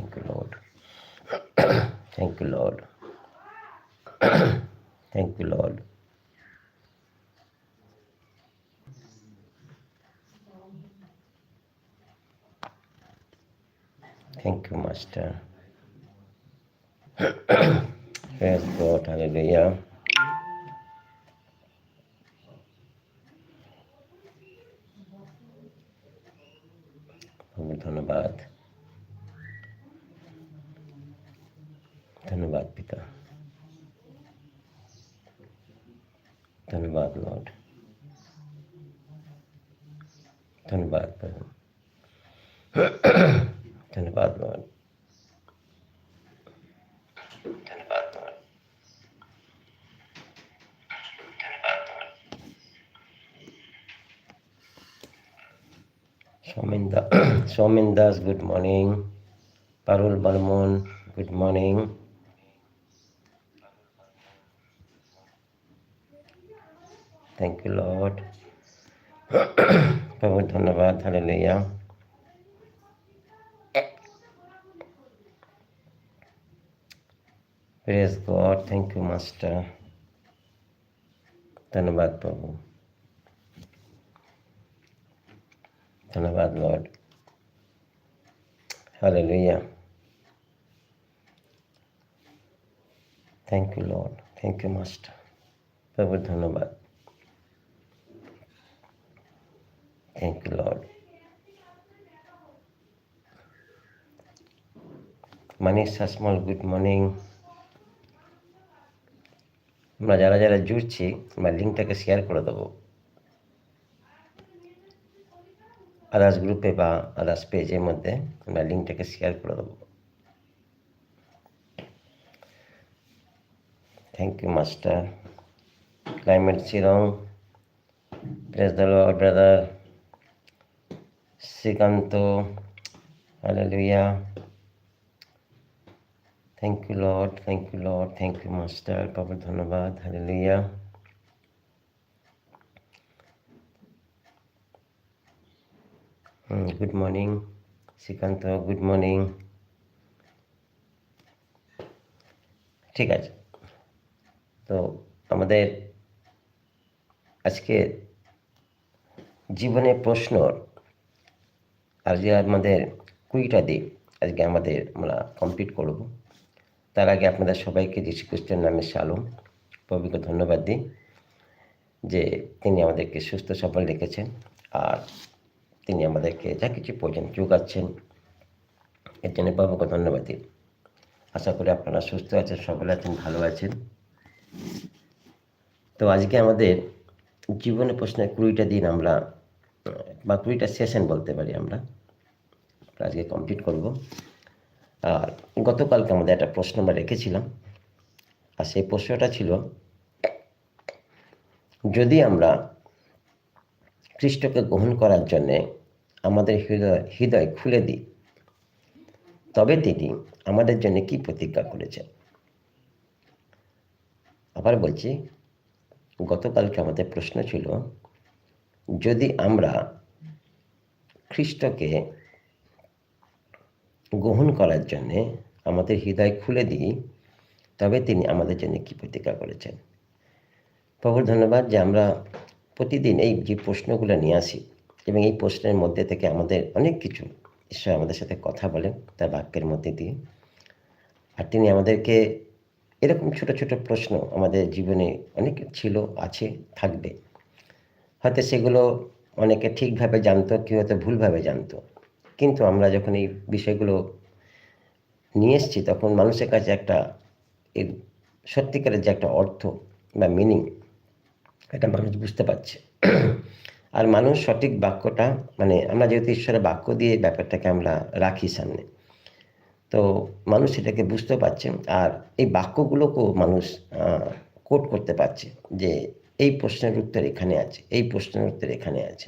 Thank you, Lord. Thank you, Lord. Thank you, Lord. Thank you, Master. Praise God. Hallelujah. প্রভু ধন্যবাদ पिता धन्यवाद Lord धन्यवाद प्रभु धन्यवाद Lord. Swaminda, Swamindas, good morning. Parul Balmon, good morning. Thank you, Lord. প্রভু ধন্যবাদ hallelujah praise God thank you master ধন্যবাদ প্রভু ধন্যবাদ Lord hallelujah thank you Lord thank you master প্রভু ধন্যবাদ thank you Lord Manish Sasmal good morning আমরা যারা যারা জুড়ছি আমরা লিঙ্কটাকে শেয়ার করে দেবো আদার্স গ্রুপে বা আদার্স পেজের মধ্যে আমরা লিঙ্কটাকে শেয়ার করে দেবো থ্যাংক ইউ মাস্টার ক্লাইমেট শিরং praise the Lord brother Srikanth. Hallelujah thank you Lord thank you Lord thank you master বাবার ধন্যবাদ hallelujah good morning Srikanth good morning ঠিক আছে। তো আমাদের আজকে জীবনের প্রশ্নর আজকে আমাদের কুড়িটা দিন আজকে আমাদের আমরা কমপ্লিট করব। তার আগে আপনাদের সবাইকে যীশু খ্রিস্টের নামে সালুম প্রভুকে ধন্যবাদ দিই যে তিনি আমাদেরকে সুস্থ সবল রেখেছেন আর তিনি আমাদেরকে যা কিছু প্রয়োজন যোগাচ্ছেন। এর জন্য বাবুকে ধন্যবাদ দিই। আশা করি আপনারা সুস্থ আছেন, সবল আছেন, ভালো আছেন। তো আজকে আমাদের জীবনে প্রশ্নের কুড়িটা দিন আমরা বা কুড়িটা সেশন বলতে পারি আমরা। আজকে কমপ্লিট করব। আর গতকালকে আমাদের একটা প্রশ্ন আমরা রেখেছিলাম। আর সেই প্রশ্নটা ছিল, যদি আমরা খ্রিস্টকে গ্রহণ করার জন্যে আমাদের হৃদয় হৃদয় খুলে দিই, তবে তিনি আমাদের জন্য কি প্রতিজ্ঞা করেছেন? আবার বলছি, গতকালকে আমাদের প্রশ্ন ছিল যদি আমরা খ্রিস্টকে গ্রহণ করার জন্যে আমাদের হৃদয় খুলে দিই, তবে তিনি আমাদের জন্য কী প্রতিজ্ঞা করেছেন? প্রভুর ধন্যবাদ যে আমরা প্রতিদিন এই যে প্রশ্নগুলো নিয়ে আসি এবং এই প্রশ্নের মধ্যে থেকে আমাদের অনেক কিছু ঈশ্বর আমাদের সাথে কথা বলেন, তার বাক্যের মধ্যে দিয়ে। আর তিনি আমাদেরকে এরকম ছোট ছোট প্রশ্ন আমাদের জীবনে অনেক ছিল, আছে, থাকবে। হয়তো সেগুলো অনেকে ঠিকভাবে জানতো, কেউ হয়তো ভুলভাবে জানতো। কিন্তু আমরা যখন এই বিষয়গুলো নিয়ে এসেছি, তখন মানুষের কাছে একটা এর সত্যিকারের যে একটা অর্থ বা মিনিং এটা মানুষ বুঝতে পারছে। আর মানুষ সঠিক বাক্যটা মানে আমরা যেহেতু ঈশ্বরের বাক্য দিয়ে ব্যাপারটাকে আমরা রাখি সামনে, তো মানুষ সেটাকে বুঝতে পারছে। আর এই বাক্যগুলোকেও মানুষ কোট করতে পারছে যে এই প্রশ্নের উত্তর এখানে আছে, এই প্রশ্নের উত্তর এখানে আছে।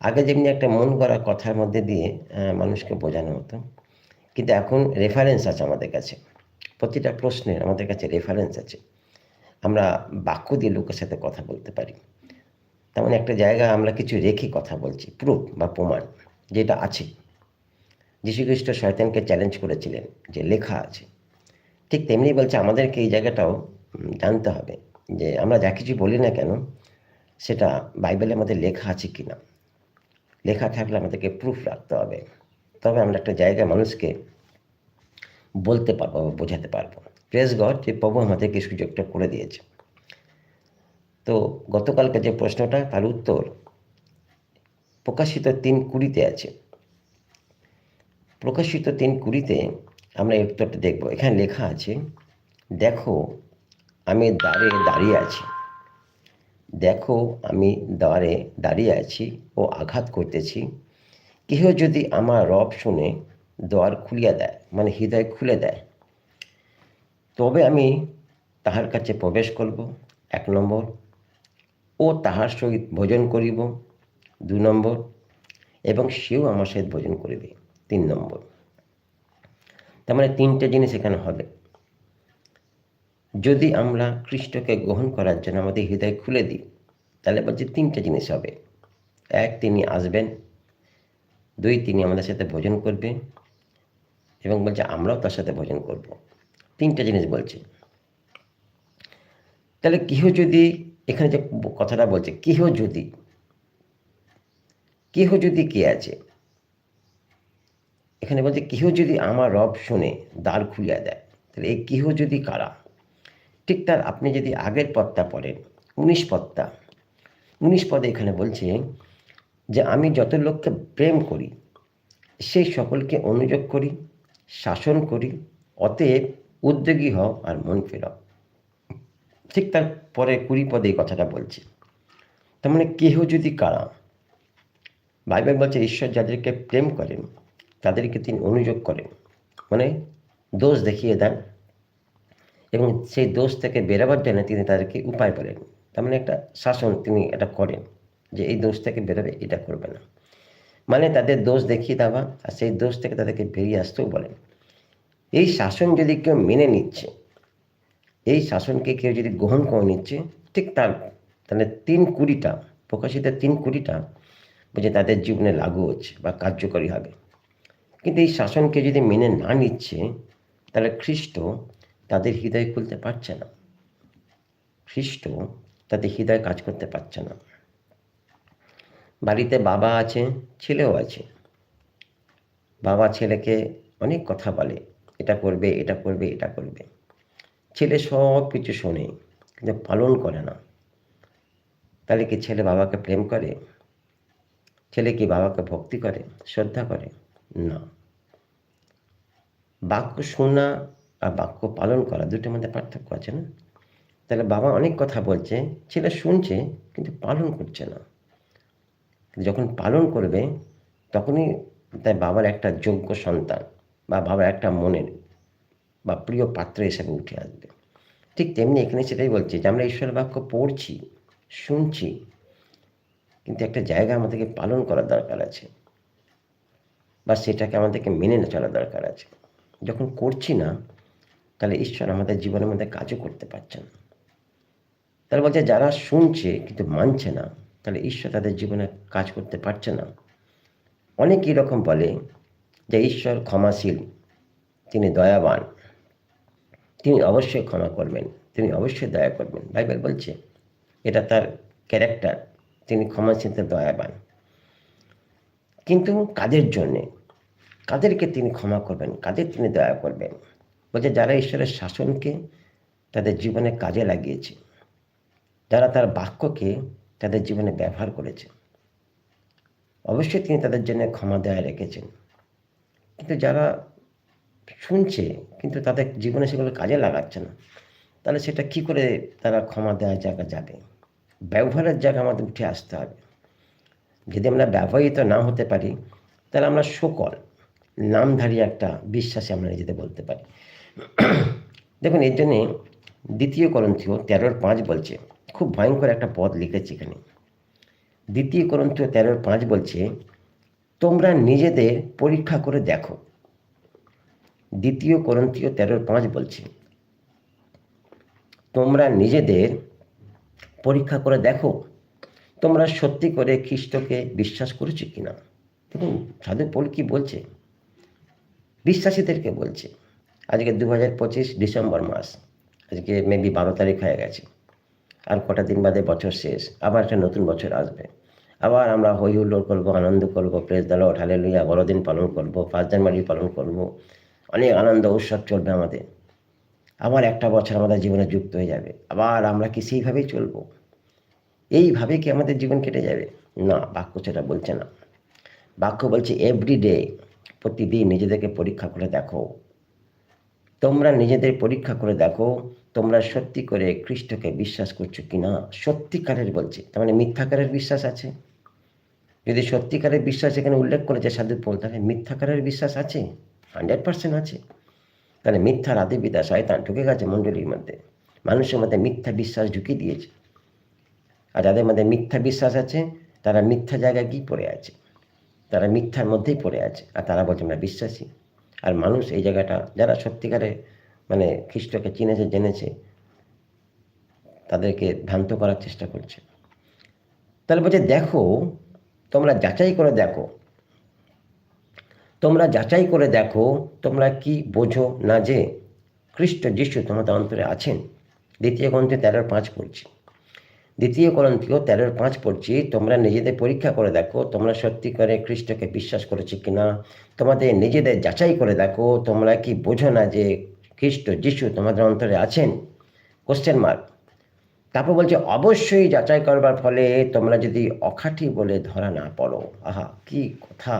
আগে যেমনি একটা মন করা কথার মধ্যে দিয়ে মানুষকে বোঝানো হতো, কিন্তু এখন রেফারেন্স আছে আমাদের কাছে। প্রতিটা প্রশ্নের আমাদের কাছে রেফারেন্স আছে। আমরা বাক্য দিয়ে লোকের সাথে কথা বলতে পারি। তেমন একটা জায়গা আমরা কিছু রেখে কথা বলছি প্রুফ বা প্রমাণ যেটা আছে। যীশুখ্রিস্ট শয়তানকে চ্যালেঞ্জ করেছিলেন যে লেখা আছে। ঠিক তেমনি বলছে আমাদেরকে এই জায়গাটাও জানতে হবে। যে আমরা যা কিছু বলি না কেন, সেটা বাইবেলে আমাদের লেখা আছে কি না লেখা থাকলে আমাদেরকে প্রুফ রাখতে হবে। তবে আমরা একটা জায়গায় মানুষকে বলতে পারব বা বোঝাতে পারব। প্রেস গড যে প্রভু আমাদেরকে সুযোগটা করে দিয়েছে। তো গতকালকে যে প্রশ্নটা, তার উত্তর প্রকাশিত তিন কুড়িতে আছে। প্রকাশিত তিন কুড়িতে আমরা এই উত্তরটা দেখব। এখানে লেখা আছে, দেখো আমি দ্বারে দাঁড়িয়ে আছি। দেখো, আমি দ্বারে দাঁড়িয়ে আছি ও আঘাত করতেছি। কেহ যদি আমার রব শুনে দ্বার খুলিয়া দেয় মানে হৃদয় খুলে দেয়, তবে আমি তাহার কাছে প্রবেশ করব, এক নম্বর। ও তাহার সহিত ভোজন করিব, দু নম্বর। এবং সেও আমার সহিত ভোজন করিবে, তিন নম্বর। তার মানে তিনটে জিনিস এখানে হবে। যদি আমরা খ্রিস্টকে গ্রহণ করার জন্য আমাদের হৃদয় খুলে দিই, তাহলে বলছে তিনটে জিনিস হবে। এক, তিনি আসবেন। দুই, তিনি আমাদের সাথে ভোজন করবে এবং বলছে, আমরাও তার সাথে ভোজন করব। তিনটে জিনিস বলছে। তাহলে কেহ যদি, এখানে যে কথাটা বলছে, কেহ যদি কেহ যদি কে আছে? এখানে বলছে, কেহ যদি আমার রব শুনে দ্বার খুলিয়া দেয়, তাহলে এই কেহ যদি কারা? ঠিক তার আপনি যদি আগের পদটা পড়েন, উনিশ পদটা। উনিশ পদে এখানে বলছে যে, আমি যত লোককে প্রেম করি, সেই সকলকে অনুযোগ করি, শাসন করি, অতএব উদ্যোগী হও আর মন ফেরাও। ঠিক তার পরে কুড়ি পদে এই কথাটা বলছে। তার মানে কেহ যদি কারা, বাইবেল বলছে, ঈশ্বর যাদেরকে প্রেম করেন, তাদেরকে তিনি অনুযোগ করেন। মানে দোষ দেখিয়ে দেন এবং সেই দোষ থেকে বেরোবার জন্য তিনি তাদেরকে উপায় বলেন তার মানে একটা শাসন তিনি এটা করেন যে এই দোষ থেকে বেরোবে, এটা করবে না। মানে তাদের দোষ দেখিয়ে দেওয়া আর সেই দোষ থেকে তাদেরকে বেরিয়ে আসতেও বলেন এই শাসন যদি কেউ মেনে নিচ্ছে, এই শাসনকে কেউ যদি গ্রহণ করে নিচ্ছে, ঠিক তার, তাহলে তিন কুড়িটা, প্রকাশিত তিন কুড়িটা বুঝে তাদের জীবনে লাগু হচ্ছে বা কার্যকরী হবে। কিন্তু এই শাসনকে যদি মেনে না নিচ্ছে, তাহলে খ্রিস্ট তাদের হৃদয় খুলতে পারছে না। খ্রিস্ট তাদের হৃদয় কাজ করতে পারছে না। বাড়িতে বাবা আছে, ছেলেও আছে। বাবা ছেলেকে অনেক কথা বলে, এটা করবে এটা করবে এটা করবে। ছেলে সব কিছু শোনে, কিন্তু পালন করে না। তাহলে কি ছেলে বাবাকে প্রেম করে? ছেলে কি বাবাকে ভক্তি করে, শ্রদ্ধা করে? না। বাক্য শোনা আর বাক্য পালন করা দুটোর মধ্যে পার্থক্য আছে না? তাহলে বাবা অনেক কথা বলছে, ছেলে শুনছে, কিন্তু পালন করছে না। যখন পালন করবে, তখনই তাই বাবার একটা যোগ্য সন্তান বা বাবার একটা মনের বা প্রিয় পাত্র হিসেবে উঠে আসবে। ঠিক তেমনি এখানে সেটাই বলছে যে, আমরা ঈশ্বর বাক্য পড়ছি, শুনছি, কিন্তু একটা জায়গা আমাদেরকে পালন করার দরকার আছে বা সেটাকে আমাদেরকে মেনে চলা দরকার আছে। যখন করছি না তাহলে ঈশ্বর আমাদের জীবনের মধ্যে কাজও করতে পারছে না। তাহলে বলছে, যারা শুনছে কিন্তু মানছে না, তাহলে ঈশ্বর তাদের জীবনে কাজ করতে পারছে না। অনেক এরকম বলে যে ঈশ্বর ক্ষমাশীল, তিনি দয়াবান, তিনি অবশ্যই ক্ষমা করবেন, তিনি অবশ্যই দয়া করবেন। বাইবেল বলছে, এটা তার ক্যারেক্টার তিনি ক্ষমাশীল তার দয়াবান। কিন্তু কাদের জন্যে? কাদেরকে তিনি ক্ষমা করবেন? কাদের তিনি দয়া করবেন? বলছে, যারা ঈশ্বরের শাসনকে তাদের জীবনে কাজে লাগিয়েছে, যারা তার বাক্যকে তাদের জীবনে ব্যবহার করেছে, অবশ্যই তিনি তাদের জন্য ক্ষমা দেয়া রেখেছেন। কিন্তু যারা শুনছে, কিন্তু তাদের জীবনে সেগুলো কাজে লাগাচ্ছে না, তাহলে সেটা কি করে তারা ক্ষমা দেওয়ার জায়গা যাবে? ব্যবহারের জায়গা আমাদের উঠে আসতে হবে। যদি আমরা ব্যবহৃত না হতে পারি, তাহলে আমরা সকল নামধারী একটা বিশ্বাসে আমরা নিজেদের বলতে পারি। দেখুন এর জন্যে দ্বিতীয় করন্থীয় তেরোর পাঁচ বলছে, খুব ভয়ঙ্কর একটা পদ লিখেছে এখানে। দ্বিতীয় করন্থীয় তেরোর পাঁচ বলছে, তোমরা নিজেদের পরীক্ষা করে দেখো। দ্বিতীয় করন্থীয় তেরোর পাঁচ বলছে, তোমরা নিজেদের পরীক্ষা করে দেখো, তোমরা সত্যি করে খ্রিস্টকে বিশ্বাস করেছ কিনা? দেখুন, সাধু পল কি বলছে? বিশ্বাসীদেরকে বলছে। আজকে দু হাজার পঁচিশ ডিসেম্বর মাস। আজকে মেবি বারো তারিখ হয়ে গেছে। আর কটা দিন বাদে বছর শেষ। আবার একটা নতুন বছর আসবে। আবার আমরা হই হুল্লোড় করব, আনন্দ করব, প্রেস দালো ঢালে লইয়া বড়দিন পালন করব ফার্স্ট জানুয়ারি পালন করব। অনেক আনন্দ, উৎসব চলবে আমাদের। আবার একটা বছর আমাদের জীবনে যুক্ত হয়ে যাবে। আবার আমরা কি সেইভাবেই চলবো? এইভাবে কি আমাদের জীবন কেটে যাবে? না, বাক্য সেটা বলছে না। বাক্য বলছে এভরিডে প্রতিদিন নিজেদেরকে পরীক্ষা করে দেখো। তোমরা নিজেদের পরীক্ষা করে দেখো, তোমরা সত্যি করে খ্রিস্টকে বিশ্বাস করছ কি না সত্যিকারের বলছে, তার মানে মিথ্যাকারের বিশ্বাস আছে। যদি সত্যিকারের বিশ্বাস এখানে উল্লেখ করেছে সাধু পোল, তাহলে মিথ্যাকারের বিশ্বাস আছে, হান্ড্রেড পার্সেন্ট আছে। তাহলে মিথ্যার আদিবিদা শয়তান ঢুকে গেছে মণ্ডলীর মধ্যে। মানুষের মধ্যে মিথ্যা বিশ্বাস ঢুকিয়ে দিয়েছে। আর যাদের মধ্যে মিথ্যা বিশ্বাস আছে, তারা মিথ্যা জায়গায় কি পড়ে আছে? তারা মিথ্যার মধ্যেই পড়ে আছে। আর তারা বলছে আমরা বিশ্বাসী। আর মানুষ এই জায়গাটা, যারা সত্যিকারে মানে খ্রিস্টকে চিনেছে, জেনেছে, তাদেরকে ভ্রান্ত করার চেষ্টা করছে। তাহলে বলছে, দেখো, তোমরা যাচাই করে দেখো। তোমরা যাচাই করে দেখো, তোমরা কি বোঝো না যে খ্রিস্ট যিশু তোমাদের অন্তরে আছেন? দ্বিতীয় গ্রন্থে তেরোর পাঁচ পড়ছি। দ্বিতীয় গ্রন্থীয় তেরোর পাঁচ পড়ছি, তোমরা নিজেদের পরীক্ষা করে দেখো, তোমরা সত্যি করে খ্রিস্টকে বিশ্বাস করেছি কিনা। তোমাদের নিজেদের যাচাই করে দেখো, তোমরা কি বোঝো না যে খ্রিস্ট যিশু তোমাদের অন্তরে আছেন? কোশ্চেন মার্ক তারপর বলছে, অবশ্যই যাচাই করবার ফলে তোমরা যদি অখাঠি বলে ধরা না পড়ো। আহা, কি কথা?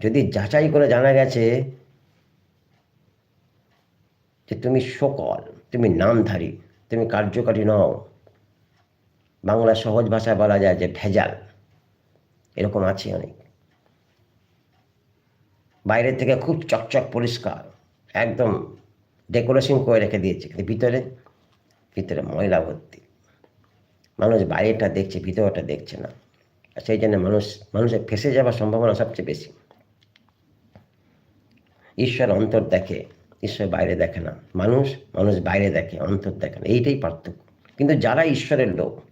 যদি যাচাই করে জানা গেছে যে তুমি সকল তুমি নামধারী, তুমি কার্যকারী নও বাংলা সহজ ভাষায় বলা যায় যে ভেজাল। এরকম আছে অনেক। বাইরের থেকে খুব চকচক পরিষ্কার, একদম ডেকোরেশন করে রেখে দিয়েছে, কিন্তু ভিতরে ভিতরে ময়লা ভর্তি। মানুষ বাইরেটা দেখছে, ভিতরটা দেখছে না। সেই জন্য মানুষ, মানুষের ফেসে যাওয়ার সম্ভাবনা সবচেয়ে বেশি। ঈশ্বর অন্তর দেখে, ঈশ্বর বাইরে দেখে না। মানুষ মানুষ বাইরে দেখে, অন্তর দেখে না। এইটাই পার্থক্য। কিন্তু যারা ঈশ্বরের লোক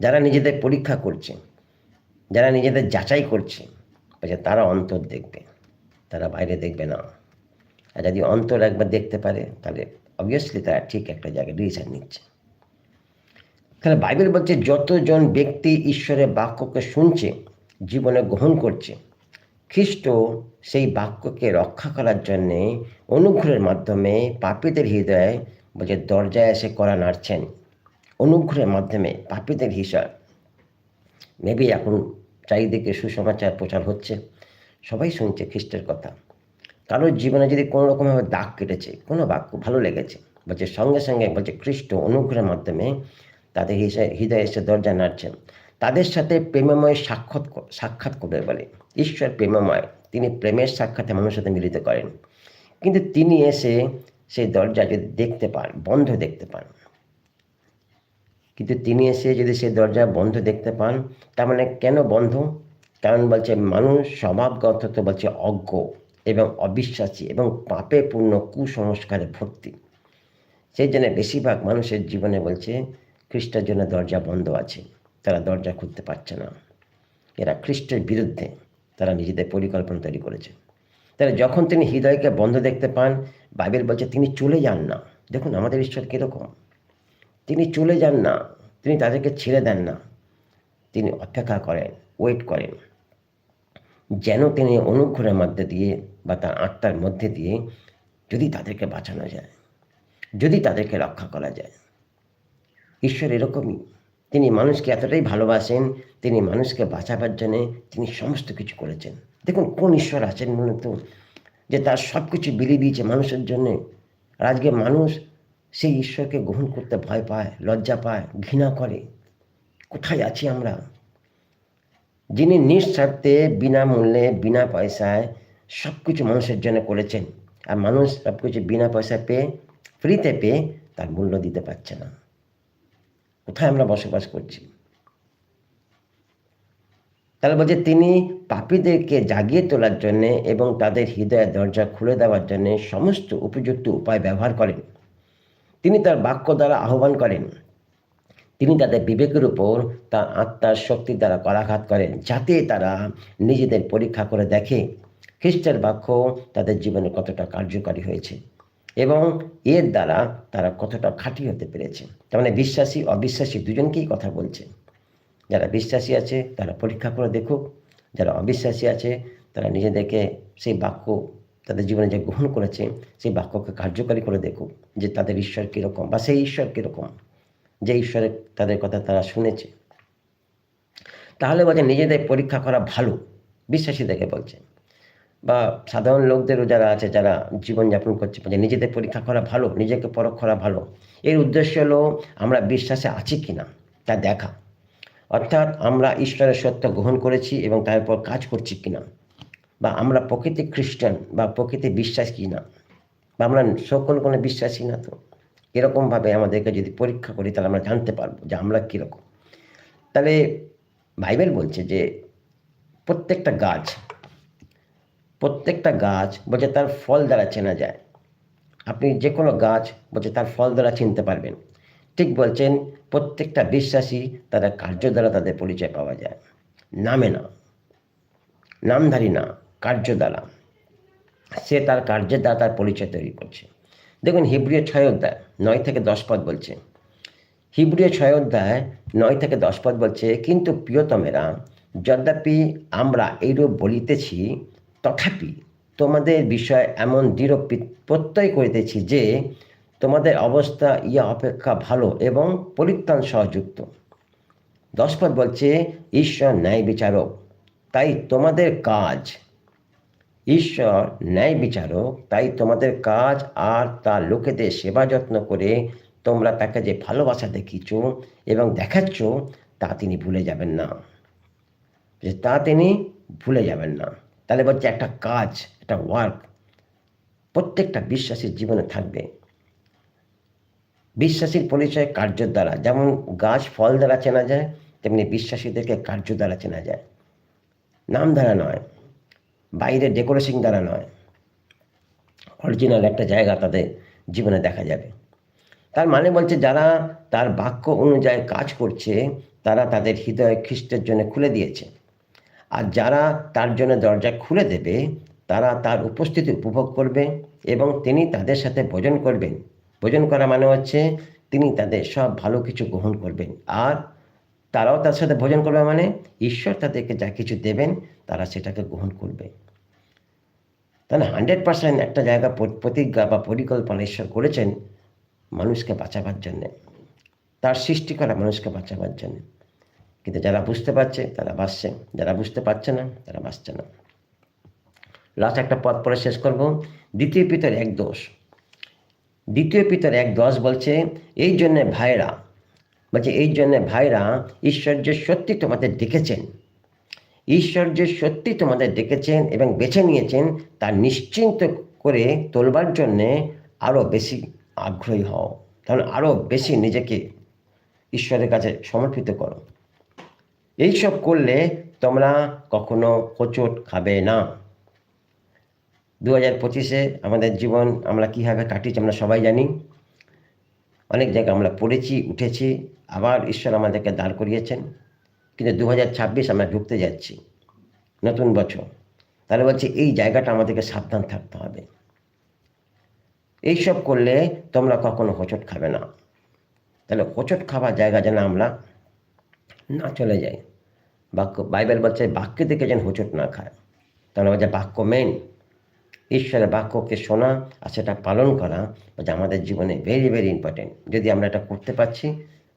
যারা নিজেদের পরীক্ষা করছে, যারা নিজেদের যাচাই করছে, বলছে তারা অন্তর দেখবে, তারা বাইরে দেখবে না। আর যদি অন্তর একবার দেখতে পারে, তাহলে অবভিয়াসলি তারা ঠিক একটা জায়গায় ডিসিশন নিচ্ছে। তাহলে বাইবেল বলছে, যতজন ব্যক্তি ঈশ্বরের বাক্যকে শুনছে, জীবনে গ্রহণ করছে খ্রিস্ট সেই বাক্যকে রক্ষা করার জন্যে অনুগ্রহের মাধ্যমে পাপীদের হৃদয়ে বলছে দরজায় এসে করা নাড়ছেন। অনুগ্রহের মাধ্যমে পাপীদের হিসাব। মেবি এখন চারিদিকে সুসমাচার প্রচার হচ্ছে। সবাই শুনছে খ্রিস্টের কথা। কারোর জীবনে যদি কোনো রকমভাবে দাগ কেটেছে, কোনো বাক্য ভালো লেগেছে, বলছে সঙ্গে সঙ্গে বলছে খ্রিস্ট অনুগ্রহের মাধ্যমে তাদের হৃদয়ে এসে দরজা নাড়ছেন তাদের সাথে প্রেমময় সাক্ষাৎ সাক্ষাৎ করবে বলে। ঈশ্বর প্রেমময়, তিনি প্রেমের সাক্ষাতে মানুষের সাথে মিলিত করেন। কিন্তু তিনি এসে সেই দরজা যদি দেখতে পান, বন্ধ দেখতে পান কিন্তু তিনি এসে যদি সে দরজা বন্ধ দেখতে পান, তার মানে কেন বন্ধ? কারণ বলছে মানুষ স্বভাবগত তো বলছে অজ্ঞ এবং অবিশ্বাসী এবং পাপে পূর্ণ কুসংস্কারে ভর্তি। সেই জন্য বেশিরভাগ মানুষের জীবনে বলছে খ্রিস্টের জন্য দরজা বন্ধ আছে, তারা দরজা খুলতে পারছে না। এরা খ্রিস্টের বিরুদ্ধে তারা নিজেদের পরিকল্পনা তৈরি করেছে। তাহলে যখন তিনি হৃদয়কে বন্ধ দেখতে পান, বাইবেল বলছে তিনি চলে যান না। দেখুন আমাদের ঈশ্বর কীরকম। তিনি চলে যান না, তিনি তাদেরকে ছেড়ে দেন না। তিনি অপেক্ষা করেন ওয়েট করেন। যেন তিনি অনুগ্রহের মধ্যে দিয়ে বা তার আত্মার মধ্যে দিয়ে যদি তাদেরকে বাঁচানো যায়, যদি তাদেরকে রক্ষা করা যায়। ঈশ্বর এরকমই। তিনি মানুষকে এতটাই ভালোবাসেন, তিনি মানুষকে বাঁচাবার জন্যে তিনি সমস্ত কিছু করেছেন। দেখুন, কোন ঈশ্বর আছেন মূলত যে তার সব কিছু বিলিয়ে দিয়েছে মানুষের জন্যে। আর আজকে মানুষ সেই ঈশ্বরকে গ্রহণ করতে ভয় পায়, লজ্জা পায়, ঘৃণা করে। কোথায় আছি আমরা? যিনি নিঃস্বার্থে বিনামূল্যে বিনা পয়সায় সব কিছু মানুষের জন্য করেছেন। আর মানুষ সব কিছু বিনা পয়সায় পেয়ে, ফ্রিতে পেয়ে তার মূল্য দিতে পারছে না। কোথায় আমরা বসবাস করছি? তাহলে বলছে, তিনি পাপীদেরকে জাগিয়ে তোলার জন্যে এবং তাদের হৃদয়ের দরজা খুলে দেওয়ার জন্যে সমস্ত উপযুক্ত উপায় ব্যবহার করেন। তিনি তার বাক্য দ্বারা আহ্বান করেন। তিনি তাদের বিবেকের উপর তার আত্মার শক্তি দ্বারা করাঘাত করেন, যাতে তারা নিজেদের পরীক্ষা করে দেখে খ্রিস্টের বাক্য তাদের জীবনে কতটা কার্যকারী হয়েছে এবং এর দ্বারা তারা কতটা খাঁটি হতে পেরেছে। তার মানে বিশ্বাসী, অবিশ্বাসী দুজনকেই কথা বলছে। যারা বিশ্বাসী আছে, তারা পরীক্ষা করে দেখুক। যারা অবিশ্বাসী আছে, তারা নিজেদেরকে সেই বাক্য তাদের জীবনে যে গ্রহণ করেছে, সেই বাক্যকে কার্যকারী করে দেখুক যে তাদের ঈশ্বর কীরকম বা সেই ঈশ্বর কীরকম, যে ঈশ্বরের তাদের কথা তারা শুনেছে। তাহলে বলছে, নিজেদের পরীক্ষা করা ভালো বিশ্বাসীদেরকে বলছে। বা সাধারণ লোকদেরও যারা আছে, যারা জীবনযাপন করছে যে নিজেদের পরীক্ষা করা ভালো, নিজেকে পরখ করা ভালো। এর উদ্দেশ্য হলো, আমরা বিশ্বাসে আছি কি না তা দেখা। অর্থাৎ আমরা ঈশ্বরের সত্য গ্রহণ করেছি এবং তারপর কাজ করছি কিনা। বা আমরা প্রকৃতি খ্রিস্টান বা প্রকৃতি বিশ্বাস কি না, বা আমরা সকল কোনো বিশ্বাসী না তো? এরকমভাবে আমাদেরকে যদি পরীক্ষা করি, তাহলে আমরা জানতে পারব যে আমরা কীরকম। তাহলে বাইবেল বলছে যে প্রত্যেকটা গাছ প্রত্যেকটা গাছ বলছে তার ফল দ্বারা চেনা যায়। আপনি যে কোনো গাছ বলছে তার ফল দ্বারা চিনতে পারবেন। ঠিক বলছেন, প্রত্যেকটা বিশ্বাসী তারা কার্য দ্বারা তাদের পরিচয় পাওয়া যায়। নামে না, নামধারী না। কার্য দ্বারা সে তার কার্যের দ্বারা তার পরিচয় তৈরি করছে। দেখুন, হিব্রিয় ছয় অধ্যায় নয় থেকে দশ পদ বলছে। হিব্রিয় ছয় অধ্যায় নয় থেকে দশ পদ বলছে, কিন্তু প্রিয়তমেরা, যদ্যপি আমরা এইরূপ বলিতেছি, তথাপি তোমাদের বিষয় এমন দৃঢ় প্রত্যয় করিতেছি যে, তোমাদের অবস্থা ইয়া অপেক্ষা ভালো এবং পরিত্রাণ সহযুক্ত। দশ পদ বলছে, ঈশ্বর ন্যায় বিচারক তাই তোমাদের কাজ ঈশ্বর ন্যায় বিচারক, তাই তোমাদের কাজ আর তার লোকেদের সেবা যত্ন করে তোমরা তাকে যে ভালোবাসা দেখিছ এবং দেখাচ্ছ, তা তিনি ভুলে যাবেন না। যে তা তিনি ভুলে যাবেন না। তাহলে বলছে একটা কাজ, একটা ওয়ার্ক প্রত্যেকটা বিশ্বাসীর জীবনে থাকবে। বিশ্বাসীর পরিচয় কার্যের দ্বারা, যেমন গাছ ফল দ্বারা চেনা যায়, তেমনি বিশ্বাসীদেরকে কার্য দ্বারা চেনা যায়। নাম দ্বারা নয়। বাইরে ডেকোরেশন দ্বারা নয়। অরিজিনাল একটা জায়গা তাদের জীবনে দেখা যাবে। তার মানে বলছে যারা তার বাক্য অনুযায়ী কাজ করছে, তারা তাদের হৃদয় খ্রিস্টের জন্য খুলে দিয়েছে। আর যারা তার জন্য দরজা খুলে দেবে, তারা তার উপস্থিতি উপভোগ করবে এবং তিনি তাদের সাথে ভোজন করবেন। ভোজন করা মানে হচ্ছে তিনি তাদের সব ভালো কিছু গ্রহণ করবেন। আর তারাও তার সাথে ভোজন করবে মানে ঈশ্বর তাদেরকে যা কিছু দেবেন তারা সেটাকে গ্রহণ করবে। তাহলে হান্ড্রেড পার্সেন্ট একটা জায়গা প্রতিজ্ঞা বা পরিকল্পনা ঈশ্বর করেছেন মানুষকে বাঁচাবার জন্যে। তার সৃষ্টি করা মানুষকে বাঁচাবার জন্য। কিন্তু যারা বুঝতে পারছে, তারা বাঁচছে। যারা বুঝতে পারছে না, তারা বাঁচছে না। লাস্ট একটা পথ পরে শেষ করব। দ্বিতীয় পিতর এক দোষ। দ্বিতীয় পিতর এক দশ বলছে, এই জন্যে ভাইরা, বলছে, এই জন্যে ভাইরা ঈশ্বর যে সত্যি তোমাদের ডেকেছেন ঈশ্বর যে সত্যি তোমাদের ডেকেছেন এবং বেছে নিয়েছেন, তা নিশ্চিন্ত করে তোলবার জন্যে আরও বেশি আগ্রহী হও। কারণ আরও বেশি নিজেকে ঈশ্বরের কাছে সমর্পিত করো। এইসব করলে তোমরা কখনো হোঁচট খাবে না। দু হাজার পঁচিশে আমাদের জীবন আমরা কীভাবে কাটিয়েছি আমরা সবাই জানি। অনেক জায়গায় আমরা পড়েছি, উঠেছি, আবার ঈশ্বর আমাদেরকে দাঁড় করিয়েছেন। কিন্তু দু হাজার ছাব্বিশ আমরা ঢুকতে যাচ্ছি, নতুন বছর। তাহলে বলছে এই জায়গাটা আমাদেরকে সাবধান থাকতে হবে। এইসব করলে তোমরা কখনো হোঁচট খাবে না। তাহলে হোঁচট খাওয়ার জায়গা যেন আমরা না চলে যাই। বাক্য, বাইবেল বলছে বাক্য থেকে যেন হোঁচট না খায়। তাহলে বলছে বাক্য মেন ঈশ্বরের বাক্যকে শোনা আর সেটা পালন করা বলছে আমাদের জীবনে ভেরি ভেরি ইম্পর্টেন্ট যদি আমরা এটা করতে পারছি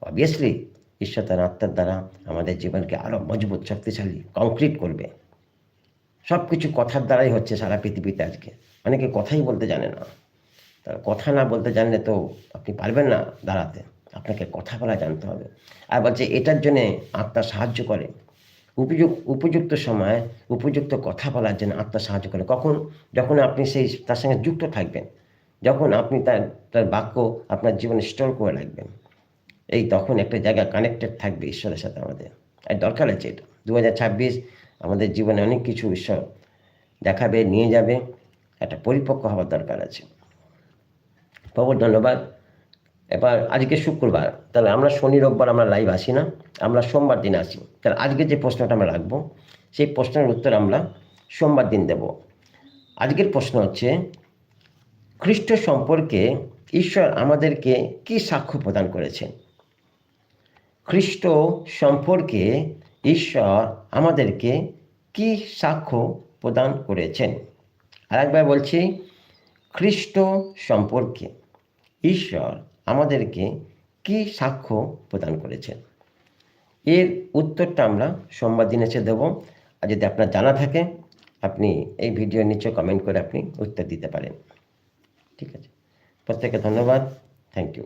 অবভিয়াসলি ঈশ্বর তার আত্মার দ্বারা আমাদের জীবনকে আরও মজবুত, শক্তিশালী কংক্রিট করবে। সব কিছু কথার দ্বারাই হচ্ছে সারা পৃথিবীতে আজকে। অনেকে কথাই বলতে জানে না। তার কথা না বলতে জানলে তো আপনি পারবেন না দাঁড়াতে। আপনাকে কথা বলা জানতে হবে। আর বলছে, এটার জন্যে আত্মা সাহায্য করে। উপযুক্ত উপযুক্ত সময়, উপযুক্ত কথা বলার জন্য আত্মা সাহায্য করে। কখন? যখন আপনি সেই, তার সঙ্গে যুক্ত থাকবেন। যখন আপনি তার তার বাক্য আপনার জীবনে স্টোর করে রাখবেন। এই তখন একটা জায়গা কানেক্টেড থাকবে ঈশ্বরের সাথে আমাদের। আর দরকার আছে এটা। দু হাজার ছাব্বিশ আমাদের জীবনে অনেক কিছু ঈশ্বর দেখাবে, নিয়ে যাবে। একটা পরিপক্ক হওয়ার দরকার আছে। প্রভু ধন্যবাদ। এবার আজকে শুক্রবার, তাহলে আমরা শনি, রোববার আমরা লাইভ আসি না। আমরা সোমবার দিন আসি। তাহলে আজকে যে প্রশ্নটা আমরা রাখব, সেই প্রশ্নের উত্তর আমরা সোমবার দিন দেব। আজকের প্রশ্ন হচ্ছে, খ্রিস্ট সম্পর্কে ঈশ্বর আমাদেরকে কি সাক্ষ্য প্রদান করেছেন? খ্রিস্ট সম্পর্কে ঈশ্বর আমাদেরকে কি সাক্ষ্য প্রদান করেছেন? আরেকবার বলছি, খ্রিস্ট সম্পর্কে ঈশ্বর আমাদেরকে কি সাক্ষ্য প্রদান করেছেন? এর উত্তরটা আমরা সোমবার দিন এসে দেবো। আর যদি আপনার জানা থাকে, আপনি এই ভিডিওর নিচে কমেন্ট করে আপনি উত্তর দিতে পারেন। ঠিক আছে। প্রত্যেকে ধন্যবাদ। Thank you